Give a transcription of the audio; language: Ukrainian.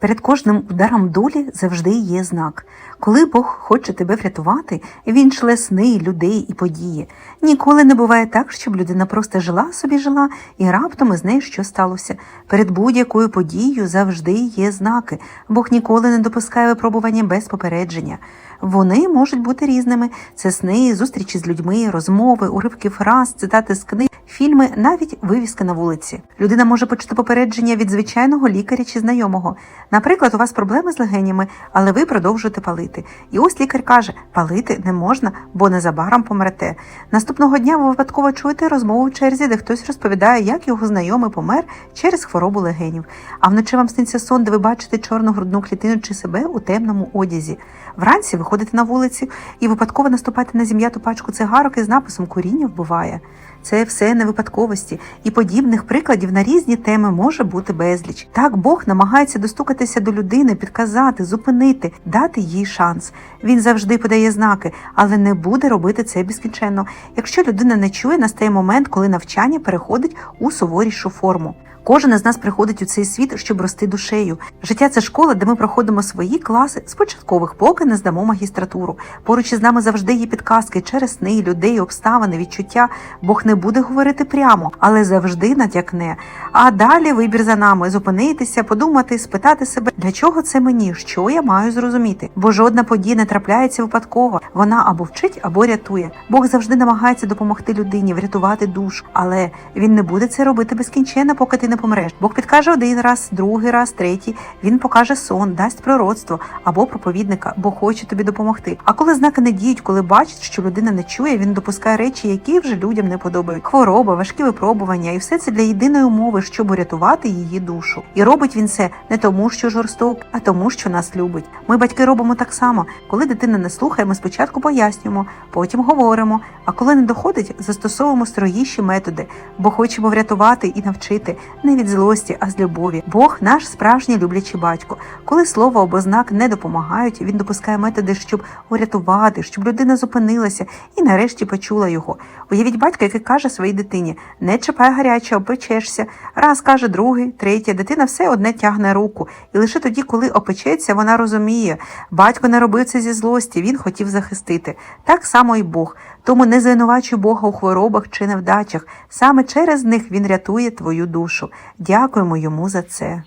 Перед кожним ударом долі завжди є знак. Коли Бог хоче тебе врятувати, він шле сни, людей і події. Ніколи не буває так, щоб людина просто жила собі жила, і раптом із нею що сталося. Перед будь-якою подією завжди є знаки. Бог ніколи не допускає випробування без попередження. Вони можуть бути різними: це сни, зустрічі з людьми, розмови, уривки фраз, цитати з книг, фільми, навіть вивіски на вулиці. Людина може почути попередження від звичайного лікаря чи знайомого. Наприклад, у вас проблеми з легенями, але ви продовжуєте палити. І ось лікар каже: палити не можна, бо незабаром помрете. Наступного дня ви випадково чуєте розмову в черзі, де хтось розповідає, як його знайомий помер через хворобу легенів. А вночі вам сниться сон, де ви бачите чорну грудну клітину чи себе у темному одязі. Вранці виходите на вулицю і випадково наступаєте на зім'яту пачку цигарок із написом Куріння вбиває. Це все не випадковості, і подібних прикладів на різні теми може бути безліч. Так Бог намагається достукатися до людини, підказати, зупинити, дати їй шанс. Він завжди подає знаки, але не буде робити це безкінченно. Якщо людина не чує, настає момент, коли навчання переходить у суворішу форму. Кожен із нас приходить у цей світ, щоб рости душею. Життя це школа, де ми проходимо свої класи з початкових, поки не здамо магістратуру. Поруч із нами завжди є підказки через сни, людей, обставини, відчуття. Бог не буде говорити прямо, але завжди натякне. А далі вибір за нами зупинитися, подумати, спитати себе, для чого це мені, що я маю зрозуміти. Бо жодна подія не трапляється випадково. Вона або вчить, або рятує. Бог завжди намагається допомогти людині, врятувати душу, але він не буде це робити безкінченно, поки ти не помреш. Бог підкаже один раз, другий раз, третій. Він покаже сон, дасть пророцтво або проповідника, бо хоче тобі допомогти. А коли знаки не діють, коли бачить, що людина не чує, він допускає речі, які вже людям не подобають. Хвороба, важкі випробування, і все це для єдиної умови, щоб урятувати її душу. І робить він це не тому, що жорсток, а тому, що нас любить. Ми, батьки, робимо так само. Коли дитина не слухає, ми спочатку пояснюємо, потім говоримо. А коли не доходить, застосовуємо строгіші методи, бо хочемо врятувати і навчити не від злості, а з любові. Бог наш справжній люблячий батько. Коли слово або знак не допомагають, він допускає методи, щоб урятувати, щоб людина зупинилася і нарешті почула його. Уявіть батька, який каже своїй дитині: не чіпай гаряче, опечешся. Раз каже другий, третій, дитина все одне тягне руку. І лише тоді, коли опечеться, вона розуміє, батько не робив це зі злості, він хотів захистити. Так само і Бог. Тому не звинувачуй Бога у хворобах чи невдачах. Саме через них він рятує твою душу. Дякуємо йому за це.